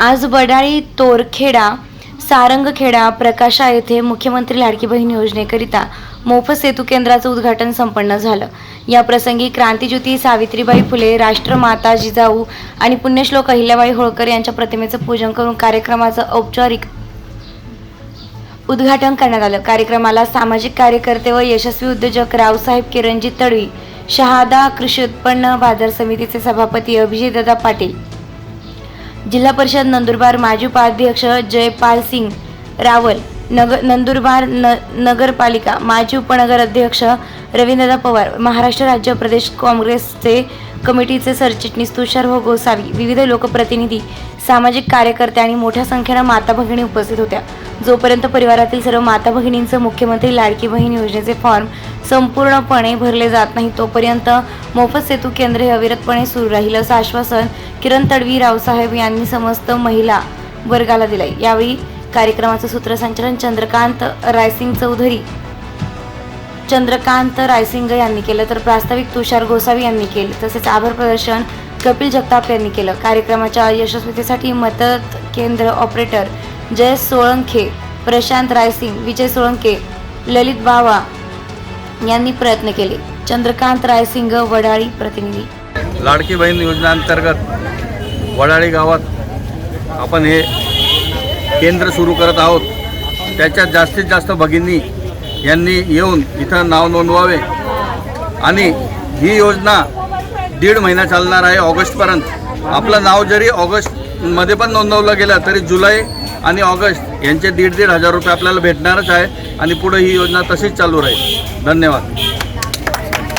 आज बडाळी तोरखेडा सारंगखेडा प्रकाशा येथे मुख्यमंत्री लाडकी बहीण योजनेकरिता मोफत सेतू केंद्राचं उद्घाटन संपन्न झालं. या प्रसंगी क्रांतीज्योती सावित्रीबाई फुले राष्ट्रमाता जिजाऊ आणि पुण्यश्लोक अहिल्याबाई होळकर यांच्या प्रतिमेचं पूजन करून कार्यक्रमाचं औपचारिक उद्घाटन करण्यात आलं. कार्यक्रमाला सामाजिक कार्यकर्ते व यशस्वी उद्योजक रावसाहेब किरणजी तडवी शहादा कृषी उत्पन्न बाजार समितीचे सभापती अभिजितदादा पाटील जिल्हा परिषद नंदुरबार माजी उपाध्यक्ष जयपाल सिंग रावल नगर नंदुरबार न नगरपालिका माजी उपनगर अध्यक्ष रवींद्रदा पवार महाराष्ट्र राज्य प्रदेश काँग्रेसचे कमिटीचे सरचिटणीस तुषार हो गोसावी विविध लोकप्रतिनिधी सामाजिक कार्यकर्ते आणि मोठ्या संख्येनं माता भगिनी उपस्थित होत्या. जोपर्यंत परिवारातील सर्व माता भगिनींचं मुख्यमंत्री लाडकी बहीण योजनेचे फॉर्म संपूर्णपणे भरले जात नाही तोपर्यंत मोफत सेतू केंद्र हे अविरतपणे सुरू राहील असं आश्वासन किरण तडवी रावसाहेब यांनी समस्त महिला वर्गाला दिलंय. यावेळी कार्यक्रमाचं सूत्रसंचालन चंद्रकांत रायसिंग चौधरी चंद्रकांत रायसिंग यांनी केलं तर प्रास्ताविक तुषार गोसावी यांनी केले तसेच आभार प्रदर्शन कपिल जगताप यांनी केलं. कार्यक्रमाच्या यशस्वीतेसाठी मदत केंद्र ऑपरेटर जय सोळंखे प्रशांत रायसिंग विजय सोळंके ललित बावा यांनी प्रयत्न केले. चंद्रकांत रायसिंग वडाळी प्रतिनिधी. लाडकी बहीण योजनेअंतर्गत वडाळी गावात आपण हे केंद्र सुरू करत आहोत. त्याच्यात जास्तीत जास्त भगिनी यांनी येऊन इथं नाव नोंदवावे. आणि ही योजना दीड महिना चालणार आहे ऑगस्टपर्यंत. आपलं नाव जरी ऑगस्ट मध्ये पण नोंदवलं गेलं तरी जुलै आणि ऑगस्ट यांचे दीड दीड हजार रुपये आपल्याला भेटणारच आहे आणि पुढे ही योजना तशीच चालू राहील. धन्यवाद.